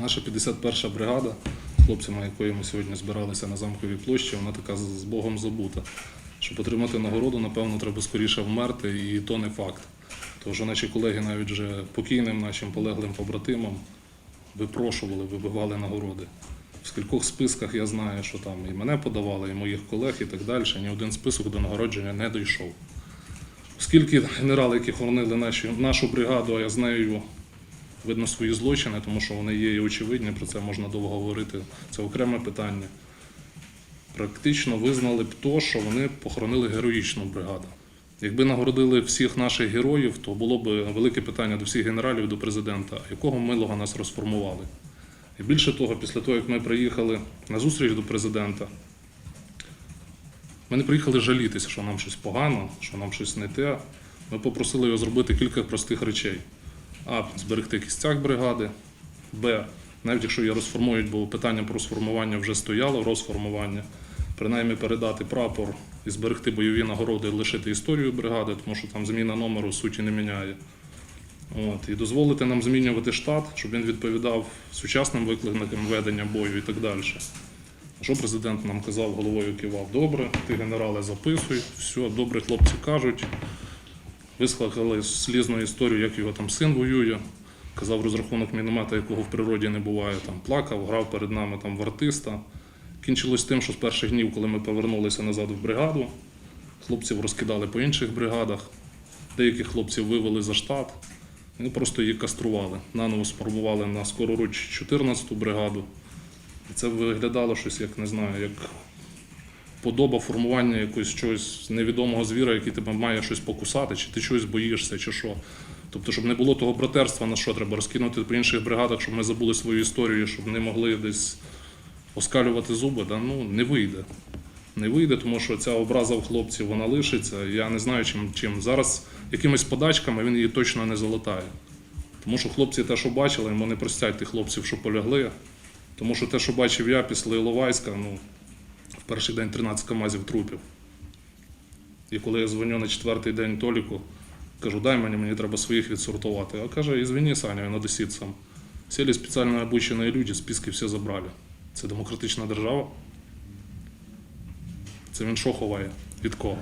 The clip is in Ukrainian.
Наша 51 бригада, хлопцями якої ми сьогодні збиралися на замковій площі, вона така з з Богом забута. Щоб отримати нагороду, напевно, треба скоріше вмерти, і то не факт. Що наші колеги навіть вже покійним нашим полеглим побратимам випрошували, вибивали нагороди. В скількох списках я знаю, що там і мене подавали, і моїх колег, і так далі. Ні один список до нагородження не дійшов. Оскільки генерали, які хоронили нашу бригаду, а я знаю, видно свої злочини, тому що вони є і очевидні, про це можна довго говорити, це окреме питання. Практично визнали б то, що вони похоронили героїчну бригаду. Якби нагородили всіх наших героїв, то було б велике питання до всіх генералів, до президента, якого милого нас розформували. І більше того, після того, як ми приїхали на зустріч до президента, ми не приїхали жалітися, що нам щось погано, що нам щось не те. Ми попросили його зробити кілька простих речей: а. Зберегти кістяк бригади, Б. Навіть якщо її розформують, бо питання про сформування вже стояло, розформування, принаймні передати прапор і зберегти бойові нагороди, лишити історію бригади, тому що там зміна номеру суті не міняє. От, і дозволити нам змінювати штат, щоб він відповідав сучасним викликам ведення бою і так далі. Що президент нам казав, головою кивав, добре, ти генерале записуй, все, добре, хлопці кажуть. Вислухали слізну історію, як його там син воює. Казав розрахунок міномета, якого в природі не буває, там плакав, грав перед нами там в артиста. Кінчилось тим, що з перших днів, коли ми повернулися назад в бригаду, хлопців розкидали по інших бригадах, деяких хлопців вивели за штат, і просто їх кастрували. Наново сформували на скороруч 14-ту бригаду. І це виглядало щось, як не знаю, як подоба формування якогось чогось невідомого звіра, який тебе має щось покусати, чи ти чогось боїшся, чи що. Тобто, щоб не було того братерства, на що треба розкинути по інших бригадах, щоб ми забули свою історію, щоб не могли десь оскалювати зуби, да? ну не вийде. Не вийде, тому що ця образа в хлопців вона лишиться. Я не знаю, чим, чим. Зараз якимись подачками він її точно не залатає. Тому що хлопці те, що бачили, вони простять тих хлопців, що полягли. Тому що те, що бачив я після Іловайська, ну, перший день 13 камазів трупів. І коли я дзвоню на четвертий день Толіку, кажу, дай мені, мені треба своїх відсортувати. А каже, извини, Саня, він одесит сам. Сели спеціально обучені люди, списки всі забрали. Це демократична держава. Це він що ховає? Від кого?